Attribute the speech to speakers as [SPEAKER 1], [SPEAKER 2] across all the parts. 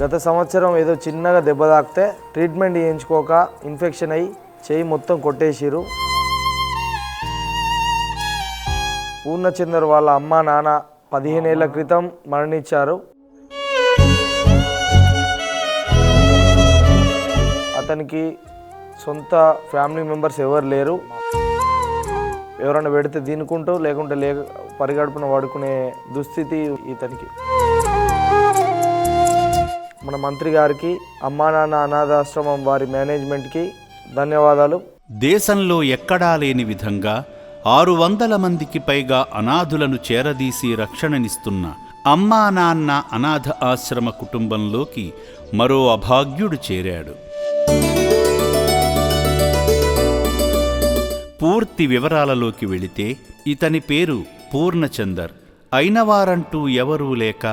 [SPEAKER 1] గత సంవత్సరం ఏదో చిన్నగా దెబ్బ తాకితే ట్రీట్మెంట్ చేయించుకోక ఇన్ఫెక్షన్ అయ్యి చేయి మొత్తం కొట్టేసిరు పూర్ణచందర్ వాళ్ళ అమ్మ నాన్న పదిహేనేళ్ళ క్రితం మరణించారు. అతనికి సొంత ఫ్యామిలీ మెంబర్స్ ఎవరు లేరు. ఎవరైనా పెడితే తినుకుంటూ లేకుంటే లే పరిగడుపున వాడుకునే దుస్థితి ఇతనికి. మన మంత్రి గారికి అమ్మా నాన్న అనాథాశ్రమం వారి మేనేజ్మెంట్కి ధన్యవాదాలు.
[SPEAKER 2] దేశంలో ఎక్కడా లేని విధంగా ఆరు వందల మందికి పైగా అనాథులను చేరదీసి రక్షణనిస్తున్న అమ్మా నాన్న అనాథ ఆశ్రమ కుటుంబంలోకి మరో అభాగ్యుడు చేరాడు. పూర్తి వివరాలలోకి వెళితే ఇతని పేరు పూర్ణచందర్. అయినవారంటూ ఎవరూ లేక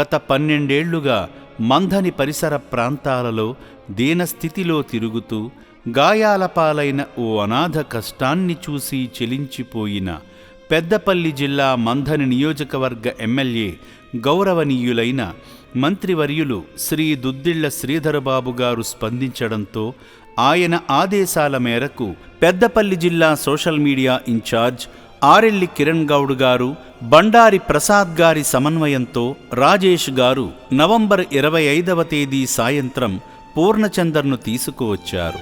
[SPEAKER 2] గత పన్నెండేళ్ళుగా మంధని పరిసర ప్రాంతాలలో దీనస్థితిలో తిరుగుతూ గాయాలపాలైన ఓ అనాథ కష్టాన్ని చూసి చెలించిపోయిన పెద్దపల్లి జిల్లా మంధని నియోజకవర్గ ఎమ్మెల్యే గౌరవనీయులైన మంత్రివర్యులు శ్రీ దుద్దిళ్ళ శ్రీధరబాబు గారు స్పందించడంతో ఆయన ఆదేశాల మేరకు పెద్దపల్లి జిల్లా social media in charge Arelli Kiran Goud గారు బండారి ప్రసాద్ గారి సమన్వయంతో రాజేష్ గారు నవంబర్ ఇరవై ఐదవ తేదీ సాయంత్రం పూర్ణచందర్ను తీసుకువచ్చారు.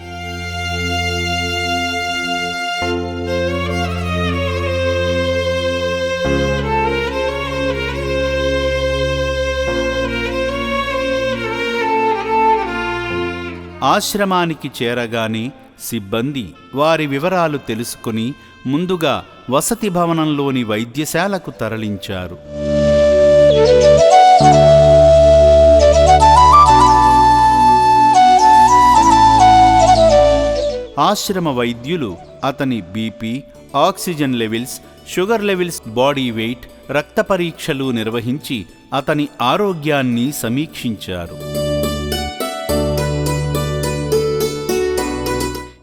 [SPEAKER 2] ఆశ్రమానికి చేరగానే సిబ్బంది వారి వివరాలు తెలుసుకుని ముందుగా వసతి భవనంలోని వైద్యశాలకు తరలించారు. ఆశ్రమ వైద్యులు అతని BP oxygen levels sugar levels body weight రక్త పరీక్షలు నిర్వహించి అతని ఆరోగ్యాన్ని సమీక్షించారు.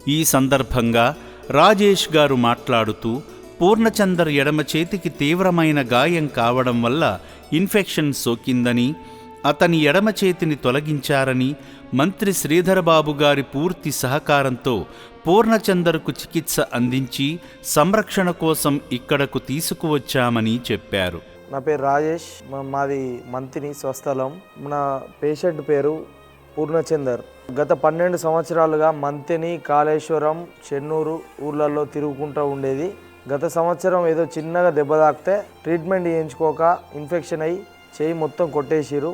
[SPEAKER 2] ఈ సందర్భంగా రాజేష్ గారు మాట్లాడుతూ పూర్ణచందర్ ఎడమ చేతికి తీవ్రమైన గాయం కావడం వల్ల ఇన్ఫెక్షన్ సోకిందని అతని ఎడమ చేతిని తొలగించారని మంత్రి శ్రీధరబాబు గారి పూర్తి సహకారంతో పూర్ణచందర్కు చికిత్స అందించి సంరక్షణ కోసం ఇక్కడకు తీసుకువచ్చామని చెప్పారు.
[SPEAKER 1] నా పేరు రాజేష్. మాది మంత్రిని స్వస్థలం. నా పేషెంట్ పేరు పూర్ణచందర్. గత పన్నెండు సంవత్సరాలుగా మంతిని కాళేశ్వరం చెన్నూరు ఊర్లలో తిరుగుకుంటూ ఉండేది. గత సంవత్సరం ఏదో చిన్నగా దెబ్బ తాకితే ట్రీట్మెంట్ చేయించుకోక ఇన్ఫెక్షన్ అయ్యి చేయి మొత్తం కొట్టేసిరు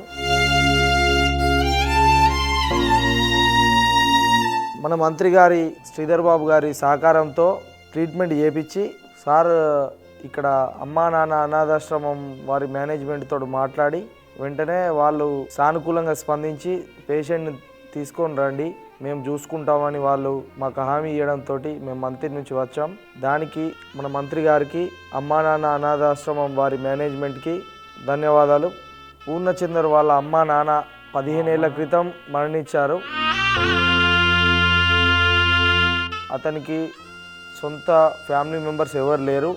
[SPEAKER 1] మన మంత్రి గారి శ్రీధర్ బాబు గారి సహకారంతో ట్రీట్మెంట్ చేపించి సార్ ఇక్కడ అమ్మా నాన్న అనాథాశ్రమం వారి మేనేజ్మెంట్ తోటి మాట్లాడి వెంటనే వాళ్ళు సానుకూలంగా స్పందించి పేషెంట్ని తీసుకొని రండి. మేము చూసుకుంటామని వాళ్ళు మాకు హామీ ఇవ్వడంతో మేము మంత్రి నుంచి వచ్చాం. దానికి మన మంత్రి గారికి అమ్మా నాన్న అనాథాశ్రమం వారి మేనేజ్మెంట్కి ధన్యవాదాలు. పూర్ణచందర్ వాళ్ళ అమ్మా నాన్న పదిహేనేళ్ళ క్రితం మరణించారు. అతనికి సొంత ఫ్యామిలీ మెంబర్స్ ఎవరు లేరు.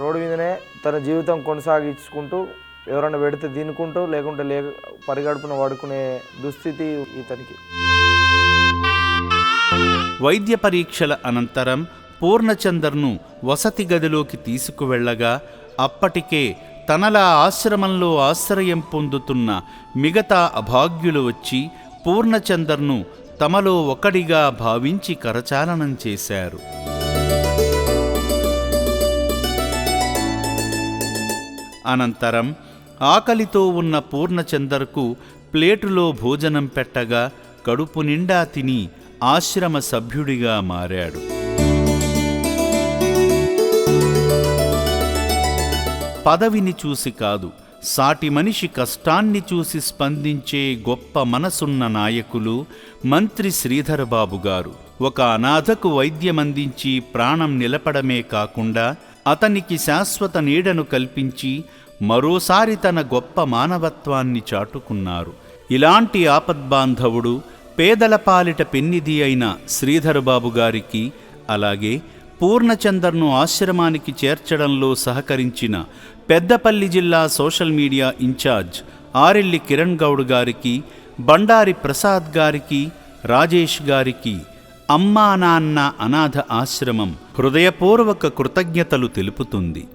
[SPEAKER 1] రోడ్డు మీదనే తన జీవితం కొనసాగించుకుంటూ ఎవరైనా పెడితే దినుకుంటూ లేకుంటే లే పరిగడుపున వాడుకునే దుస్థితి ఇతనికి.
[SPEAKER 2] వైద్య పరీక్షల అనంతరం పూర్ణచందర్ను వసతి గదిలోకి తీసుకువెళ్ళగా అప్పటికే తనలా ఆశ్రమంలో ఆశ్రయం పొందుతున్న మిగతా అభాగ్యులు వచ్చి పూర్ణచందర్ను తమలో ఒకడిగా భావించి కరచాలనం చేశారు. అనంతరం ఆకలితో ఉన్న పూర్ణచందర్కు ప్లేటులో భోజనం పెట్టగా కడుపు నిండా తిని ఆశ్రమ సభ్యుడిగా మారాడు. పదవిని చూసి కాదు సాటి మనిషి కష్టాన్ని చూసి స్పందించే గొప్ప మనసున్న నాయకులు మంత్రి శ్రీధరబాబు గారు. ఒక అనాథకు వైద్యమందించి ప్రాణం నిలపడమే కాకుండా అతనికి శాశ్వత నీడను కల్పించి మరోసారి తన గొప్ప మానవత్వాన్ని చాటుకున్నారు. ఇలాంటి ఆపద్బాంధవుడు పేదల పాలిట పెన్నిది అయిన శ్రీధరబాబు గారికి అలాగే పూర్ణచందర్ను ఆశ్రమానికి చేర్చడంలో సహకరించిన పెద్దపల్లి జిల్లా social media in charge Arelli Kiran Goud గారికి బండారి ప్రసాద్ గారికి రాజేష్ గారికి అమ్మా నాన్న అనాథ ఆశ్రమం హృదయపూర్వక కృతజ్ఞతలు తెలుపుతుంది.